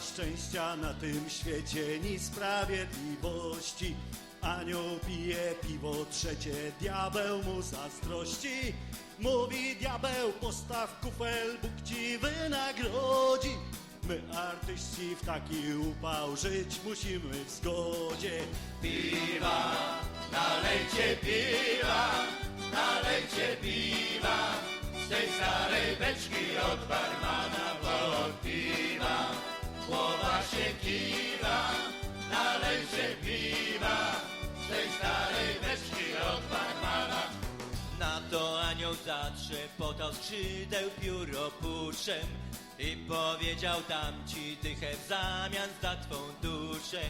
szczęścia na tym świecie ni sprawiedliwości. Anioł pije piwo trzecie, diabeł mu zazdrości. Mówi diabeł, postaw kufel, Bóg ci wynagrodzi. My artyści w taki upał żyć musimy w zgodzie. Piwa, nalejcie piwa, nalejcie piwa Z tej starej beczki od barmana zatrzepotał skrzydeł pióropuszem i powiedział tam ci dychę w zamian za twą duszę.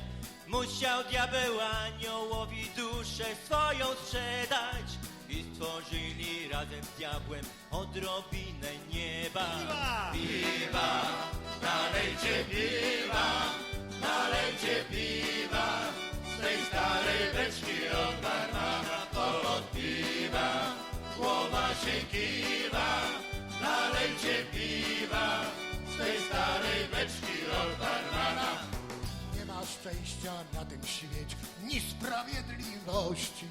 Musiał diabeł aniołowi duszę swoją sprzedać i stworzyli razem z diabłem odrobinę nieba. Piwa, nalejcie piwa, nalejcie piwa Z tej starej beczki się kiwa, nalejcie piwa Z tej starej beczki od barmana Nie ma szczęścia na tym świecie, ni sprawiedliwości.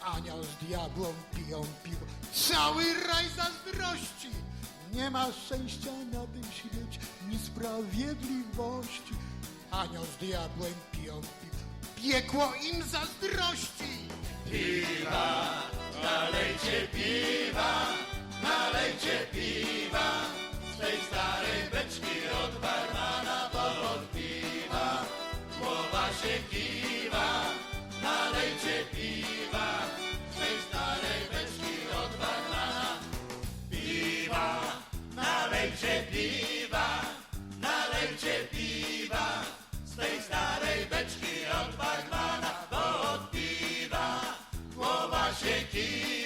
Anioł z diabłem piją piwo, cały raj zazdrości. Nie ma szczęścia na tym świecie, ni sprawiedliwości. Anioł z diabłem piją piwo, piekło im zazdrości. Piwa, nalejcie piwa, se kýva, nalejte píva, z tej starej beczki od odvadla. piwa, nalejte píva, nalejte píva, z tej starej večky odvadla. Od píva, głowa się kýva,